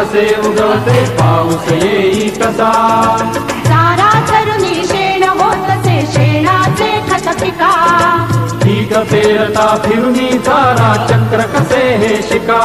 कसे उगवते पाऊस येई कसा? सारा धरुणी शेण होतसे शेणाचे खत पिका. ठीक फेरता फिरुनी सारा चक्र कसे हे शिका?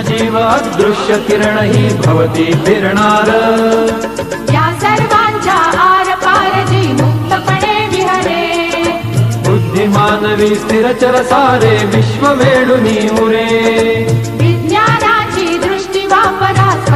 जीव अदृश्य किरण ही भवती फिरणार. या सर्वांच्या आरपार जी मुक्तपणे विहरे. बुद्धिमानवी स्थिरचर सारे विश्व वेळुनी उरे. विज्ञानाची दृष्टी वापरा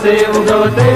Você to até